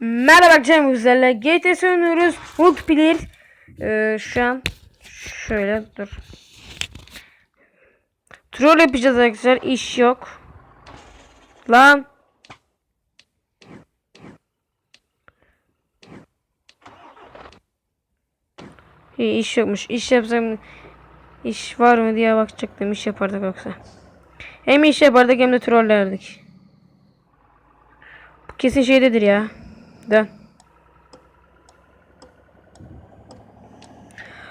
Merhaba arkadaşlar güzeller. GTS oynuyoruz. Multiplayer. Ee, şu an şöyle dur. Troll yapacağız arkadaşlar. İş yok. Lan. İyi iş yokmuş. İş yapsam iş var mı diye bakacaktım. İş yapardık yoksa. Hem iş yapardık hem de trollerdik. Bu kesin şeydedir ya. Dön.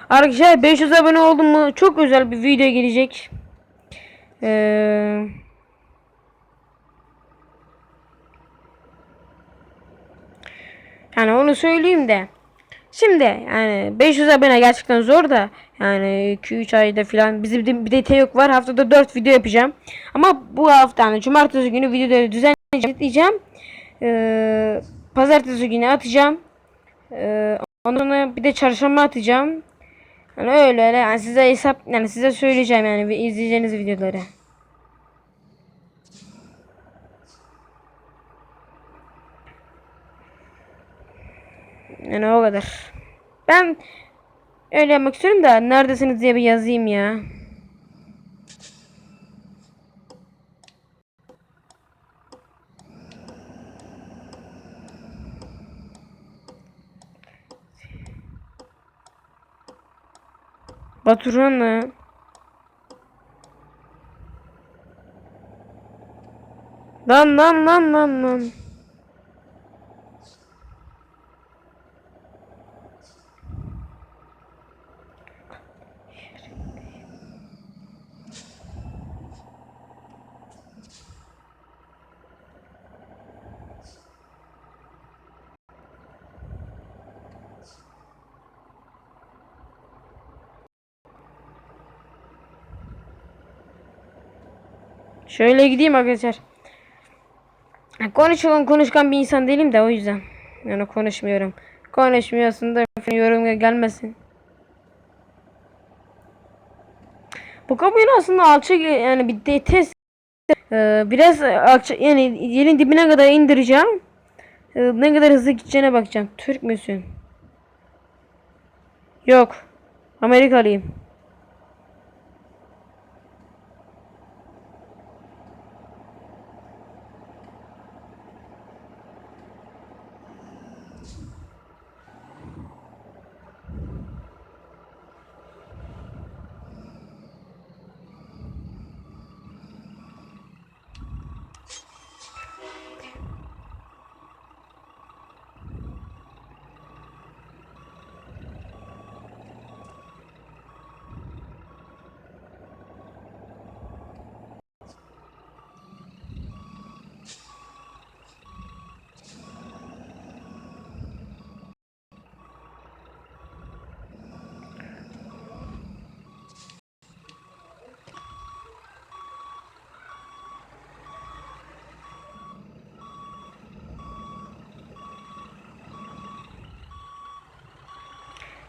Arkadaşlar 500 abone oldum mu çok özel bir video gelecek. Ee, yani onu söyleyeyim de. Şimdi yani 500 abone gerçekten zor da yani 2-3 ayda falan bizim bir de, bir de Teyok var haftada 4 video yapacağım. Ama bu hafta yani cumartesi günü videoları düzenleyeceğim. Ee, pazartesi günü atacağım. Ee, ondan bir de çarşamba atacağım. Yani öyle öyle yani size hesap yani size söyleyeceğim yani izleyeceğiniz videoları. Yani o kadar. Ben öyle yapmak istiyorum da neredesiniz diye bir yazayım ya. Baturan ne? Lan lan lan lan lan. Şöyle gideyim arkadaşlar. Konuşkan konuşkan bir insan değilim de o yüzden. Yani konuşmuyorum. Konuşmuyorsun da yorum gelmesin. Bu kabin aslında alçak yani bir de test Ee, biraz alçak yani yerin dibine kadar indireceğim. Ee, ne kadar hızlı gideceğine bakacağım. Türk müsün? Yok. Amerikalıyım.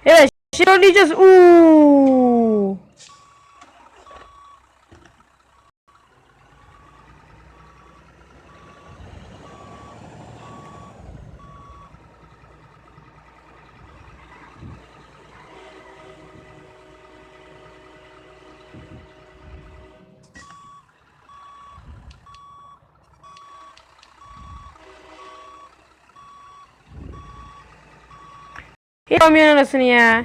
Evet, şimdi oynayacağız. Uuu. Yapamıyorsun anasını ya.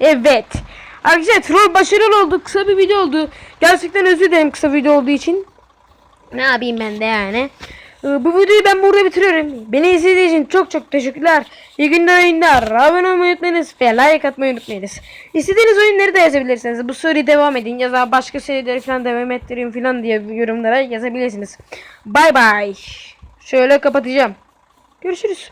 Evet. Arkadaşlar troll başarılı oldu. Kısa bir video oldu. Gerçekten özür dilerim kısa video olduğu için. Ne yapayım ben de yani. Ee, bu videoyu ben burada bitiriyorum. Beni izlediğiniz için çok çok teşekkürler. İyi günler oyunlar. Abone olmayı unutmayınız ve like atmayı unutmayınız. İstediğiniz oyunları da yazabilirsiniz. Bu soruyu devam edin ya da başka serileri falan devam ettireyim falan diye yorumlara yazabilirsiniz. Bay bay. Şöyle kapatacağım. Görüşürüz.